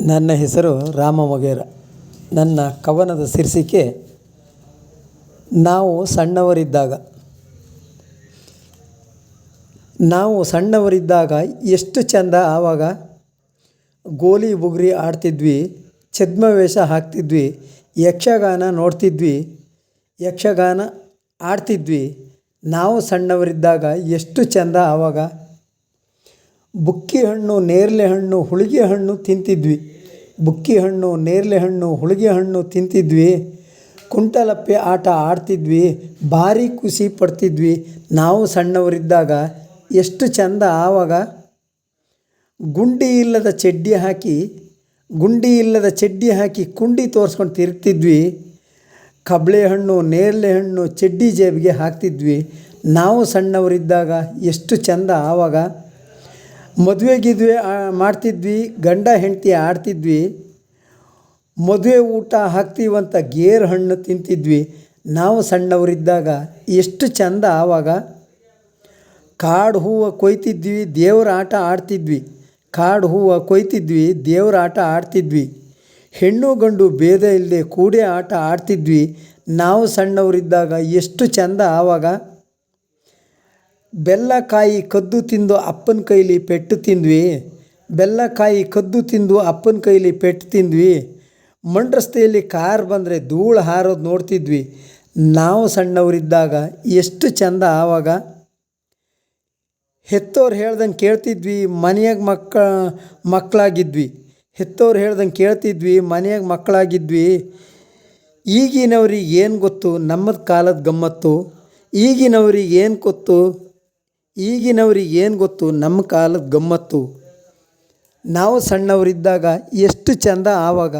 ನನ್ನ ಹೆಸರು ರಾಮ ಮೊಗೇರ. ನನ್ನ ಕವನದ ಶೀರ್ಷಿಕೆ, ನಾವು ಸಣ್ಣವರಿದ್ದಾಗ. ನಾವು ಸಣ್ಣವರಿದ್ದಾಗ ಎಷ್ಟು ಚಂದ ಆವಾಗ? ಗೋಲಿ ಬುಗುರಿ ಆಡ್ತಿದ್ವಿ, ಛದ್ಮವೇಷ ಹಾಕ್ತಿದ್ವಿ, ಯಕ್ಷಗಾನ ನೋಡ್ತಿದ್ವಿ, ಯಕ್ಷಗಾನ ಆಡ್ತಿದ್ವಿ. ನಾವು ಸಣ್ಣವರಿದ್ದಾಗ ಎಷ್ಟು ಚಂದ ಆವಾಗ? ಬುಕ್ಕಿ ಹಣ್ಣು ನೇರಳೆ ಹಣ್ಣು, ಹುಳಿಗೆ ಹಣ್ಣು ತಿಂತಿದ್ವಿ. ಬುಕ್ಕಿ ಹಣ್ಣು ನೇರಳೆ ಹಣ್ಣು, ಹುಳಿಗೆ ಹಣ್ಣು ತಿಂತಿದ್ವಿ. ಕುಂಟಲಪ್ಪೆ ಆಟ ಆಡ್ತಿದ್ವಿ. ಭಾರಿ ಖುಷಿ ಪಡ್ತಿದ್ವಿ. ನಾವು ಸಣ್ಣವರಿದ್ದಾಗ ಎಷ್ಟು ಚಂದ ಆವಾಗ ಗುಂಡಿ ಇಲ್ಲದ ಚಡ್ಡಿ ಹಾಕಿ, ಗುಂಡಿ ಇಲ್ಲದ ಚಡ್ಡಿ ಹಾಕಿ ಕುಂಡಿ ತೋರಿಸ್ಕೊಂಡು ತಿರುಗ್ತಿದ್ವಿ. ಕಬಳೆ ಹಣ್ಣು ನೇರಳೆ ಹಣ್ಣು ಚಡ್ಡಿ ಜೇಬಿಗೆ ಹಾಕ್ತಿದ್ವಿ. ನಾವು ಸಣ್ಣವರಿದ್ದಾಗ ಎಷ್ಟು ಚಂದ ಆವಾಗ ಮದುವೆ ಗಿದ್ವೆ ಮಾಡ್ತಿದ್ವಿ, ಗಂಡ ಹೆಂಡತಿ ಆಡ್ತಿದ್ವಿ, ಮದುವೆ ಊಟ ಹಾಕ್ತೀವಂತ ಗೇರು ಹಣ್ಣು ತಿಂತಿದ್ವಿ. ನಾವು ಸಣ್ಣವರಿದ್ದಾಗ ಎಷ್ಟು ಚಂದ ಆವಾಗ ಕಾಡು ಹೂವು ಕೊಯ್ತಿದ್ವಿ, ದೇವ್ರ ಆಟ ಆಡ್ತಿದ್ವಿ. ಕಾಡು ಹೂವು ಕೊಯ್ತಿದ್ವಿ, ದೇವ್ರ ಆಟ ಆಡ್ತಿದ್ವಿ. ಹೆಣ್ಣು ಗಂಡು ಭೇದ ಇಲ್ಲದೆ ಕೂಡೇ ಆಟ ಆಡ್ತಿದ್ವಿ. ನಾವು ಸಣ್ಣವರಿದ್ದಾಗ ಎಷ್ಟು ಚಂದ ಆವಾಗ ಬೆಲ್ಲಕಾಯಿ ಕದ್ದು ತಿಂದು ಅಪ್ಪನ ಕೈಲಿ ಪೆಟ್ಟು ತಿಂದ್ವಿ. ಬೆಲ್ಲಕಾಯಿ ಕದ್ದು ತಿಂದು ಅಪ್ಪನ ಕೈಲಿ ಪೆಟ್ಟು ತಿಂದ್ವಿ. ಮಂಡ್ರಸ್ತೆಯಲ್ಲಿ ಕಾರ್ ಬಂದರೆ ಧೂಳು ಹಾರೋದು ನೋಡ್ತಿದ್ವಿ. ನಾವು ಸಣ್ಣವರಿದ್ದಾಗ ಎಷ್ಟು ಚಂದ ಆವಾಗ. ಹೆತ್ತವ್ರು ಹೇಳ್ದಂಗೆ ಕೇಳ್ತಿದ್ವಿ, ಮನೆಯಾಗ ಮಕ್ಕ ಮಕ್ಕಳಾಗಿದ್ವಿ ಹೆತ್ತವ್ರು ಹೇಳ್ದಂಗೆ ಕೇಳ್ತಿದ್ವಿ, ಮನೆಯಾಗ ಮಕ್ಕಳಾಗಿದ್ವಿ ಈಗಿನವ್ರಿಗೆ ಏನು ಗೊತ್ತು? ನಮ್ಮದು ಕಾಲದ ಗಮ್ಮತ್ತು. ಈಗಿನವ್ರಿಗೆ ಏನು ಗೊತ್ತು? ಈಗಿನವ್ರಿಗೆ ಏನು ಗೊತ್ತು? ನಮ್ಮ ಕಾಲದ ಗಮ್ಮತ್ತು. ನಾವು ಸಣ್ಣವರಿದ್ದಾಗ ಎಷ್ಟು ಚಂದ ಆವಾಗ?